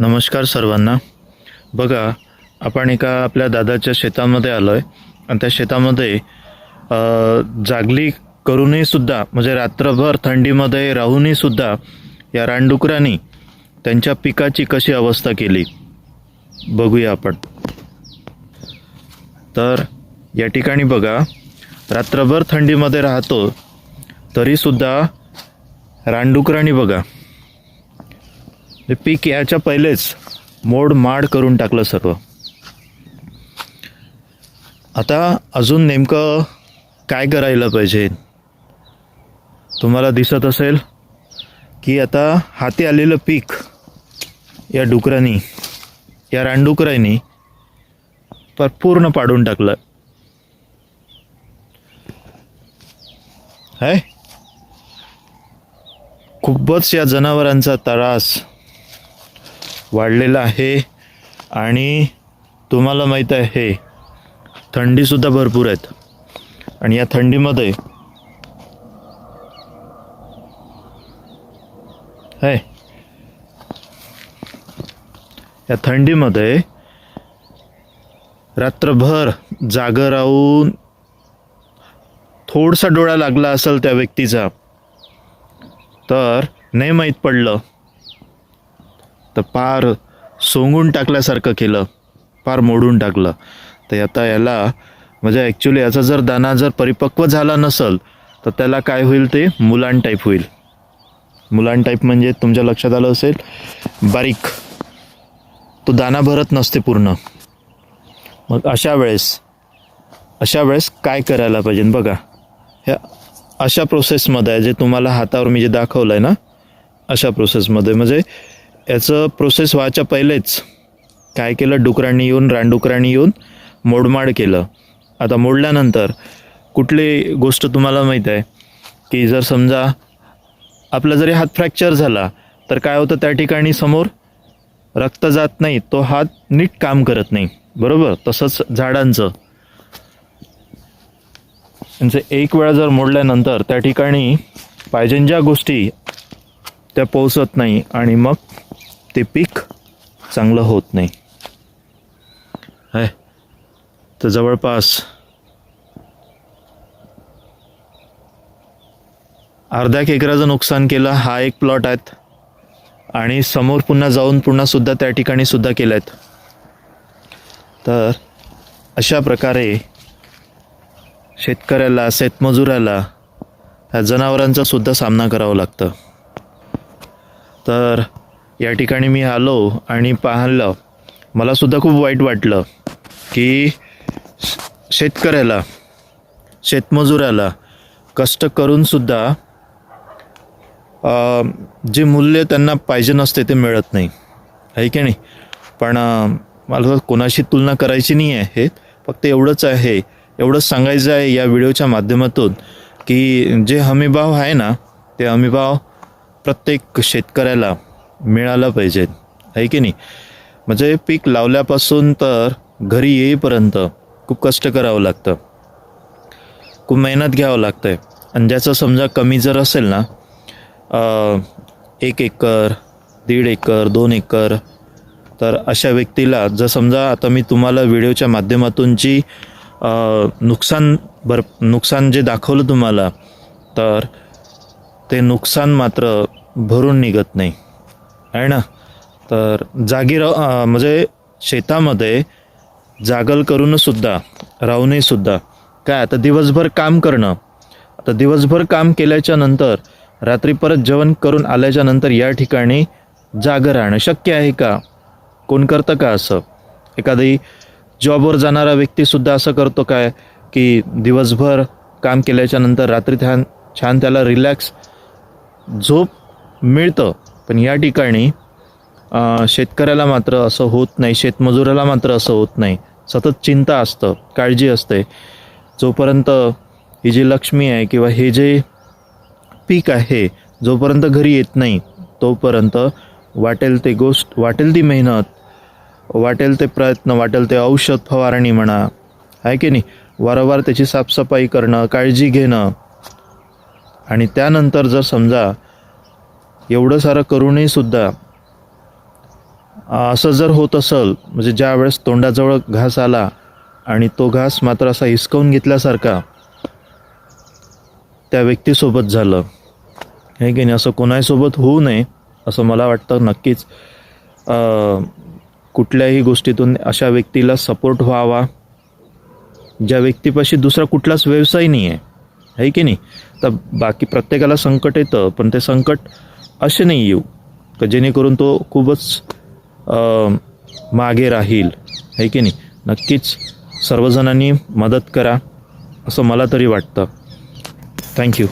नमस्कार सर्वांना. बघा आपण एका आपल्या दादाच्या शेतामध्ये आलो आहे आणि त्या शेतामध्ये जागली करूनही सुद्धा म्हणजे रात्रभर थंडीमध्ये राहूनही सुद्धा या रानडुकरांनी त्यांच्या पिकाची कशी अवस्था केली? बघूया आपण. तर या ठिकाणी बघा रात्रभर थंडीमध्ये राहतो तरीसुद्धा रानडुकरांनी बघा हे पीक याच्या पहिलेच मोड माड करून टाकलं सर्व. आता अजून नेमकं काय करायला पाहिजे? तुम्हाला दिसत असेल की आता हाती आलेलं पीक या डुकरांनी या रानडुकरांनी पर पूर्ण पाडून टाकलं. है? खूपच या जनावरांचा त्रास वाढलेला आहे. आणि तुम्हाला माहीत आहे हे थंडीसुद्धा भरपूर आहेत. आणि या थंडीमध्ये है या थंडीमध्ये रात्रभर जागं राहून थोडसा डोळा लागला असेल त्या व्यक्तीचा तर नाही माहीत पडलं तर पार सोंगून टाकल्यासारखं केलं पार मोडून टाकलं. तर आता याला म्हणजे ॲक्च्युली याचा जर दाना जर परिपक्व झाला नसेल तर त्याला काय होईल ते? मुलां टाईप होईल. मुलां टाईप म्हणजे तुमच्या लक्षात आलं असेल बारीक. तो दाना भरत नसते पूर्ण. मग अशा वेळेस अशा वेळेस काय करायला पाहिजे? बघा ह्या अशा प्रोसेसमध्ये आहे जे तुम्हाला हातावर मी जे दाखवलं आहे ना अशा प्रोसेसमध्ये म्हणजे याचं प्रोसेस व्हायच्या पहिलेच काय केलं? डुकरांनी येऊन रानडुकरांनी येऊन मोडमाड केलं. आता मोडल्यानंतर कुठली गोष्ट तुम्हाला माहीत आहे? की जर समजा आपला जरी हात फ्रॅक्चर झाला तर काय होतं त्या ठिकाणी समोर? रक्त जात नाही तो हात नीट काम करत नाही. बरोबर? तसंच झाडांचं. त्यांचं एक वेळा जर मोडल्यानंतर त्या ठिकाणी पाहिजे ज्या गोष्टी त्या पोचत नाही आणि मग ते पीक चांगलं होत नाही. आहे तर जवळपास अर्ध्या एकराचं नुकसान केलं हा एक प्लॉट आहेत. आणि समोर पुन्हा जाऊन पुन्हा सुद्धा त्या ठिकाणी सुद्धा केलं आहेत तर अशा प्रकारे शेतकऱ्याला शेतमजुराला ह्या जनावरांचा सुद्धा सामना करावा लागतं. तर या ठिकाणी मी आलो आणि पाहिलं. मला सुद्धा खूप वाईट वाटलं की शेतकऱ्याला शेतमजुराला कष्ट करूनसुद्धा जे मूल्य त्यांना पाहिजे नसते ते मिळत नाही. आहे की नाही? पण मला कोणाशी तुलना करायची नाही आहे हे. फक्त एवढंच आहे एवढंच सांगायचं आहे या व्हिडिओच्या माध्यमातून की जे हमीभाव आहे ना ते हमीभाव प्रत्येक शेतकऱ्याला मिळाला पाहिजे. आहे की नाही? म्हणजे पीक लावल्यापासून तर घरी येईपर्यंत खूप कष्ट करावं लागतं. खूप मेहनत घ्यावं लागतं आहे आणि ज्याचं समजा कमी जर असेल ना एक एकर दीड एकर दोन एकर तर अशा व्यक्तीला जर समजा आता मी तुम्हाला व्हिडिओच्या माध्यमातून जी नुकसान भर नुकसान जे दाखवलं तुम्हाला तर ते नुकसान मात्र भरून निघत नाही. आहे ना? तर जागी राह म्हणजे शेतामध्ये जागल करूनसुद्धा राहूनहीसुद्धा काय आता दिवसभर काम करणं आता दिवसभर काम केल्याच्यानंतर रात्री परत जेवण करून आल्याच्यानंतर या ठिकाणी जागं राहणं शक्य आहे का? कोण करतं का असं? एखादी जॉबवर जाणारा व्यक्तीसुद्धा असं करतो काय की दिवसभर काम केल्याच्यानंतर रात्री छान छान त्याला रिलॅक्स झोप मिळतं? पण या ठिकाणी शेतकऱ्याला मात्र असं होत नाही शेतमजुराला मात्र असं होत नाही. सतत चिंता असतं काळजी असते. जोपर्यंत ही जी लक्ष्मी आहे किंवा हे जे पीक आहे जोपर्यंत घरी येत नाही तोपर्यंत वाटेल ते गोष्ट वाटेल ती मेहनत वाटेल ते प्रयत्न वाटेल ते औषध फवारणी म्हणा आहे की नाही? वारंवार त्याची साफसफाई करणं काळजी घेणं. आणि त्यानंतर जर समजा एवढं सारं करूनही सुद्धा असं जर होत असेल म्हणजे ज्या वेळेस तोंडाजवळ घास आला आणि तो घास मात्र असा हिसकावून घेतल्यासारखा त्या व्यक्तीसोबत झालं. हे की नाही असं कोणासोबत होऊ नये असं मला वाटतं नक्कीच. कुठल्याही गोष्टीतून अशा व्यक्तीला सपोर्ट व्हावा. ज्या व्यक्तीपाशी दुसरा कुठलाच व्यवसाय नाही आहे है की नाही? तर बाकी प्रत्येकाला संकट येतं पण ते संकट असे नाही येऊ. का जेणेकरून तो खूपच मागे राहील. आहे की नाही? नक्कीच सर्वजणांनी मदत करा असं मला तरी वाटतं. थँक्यू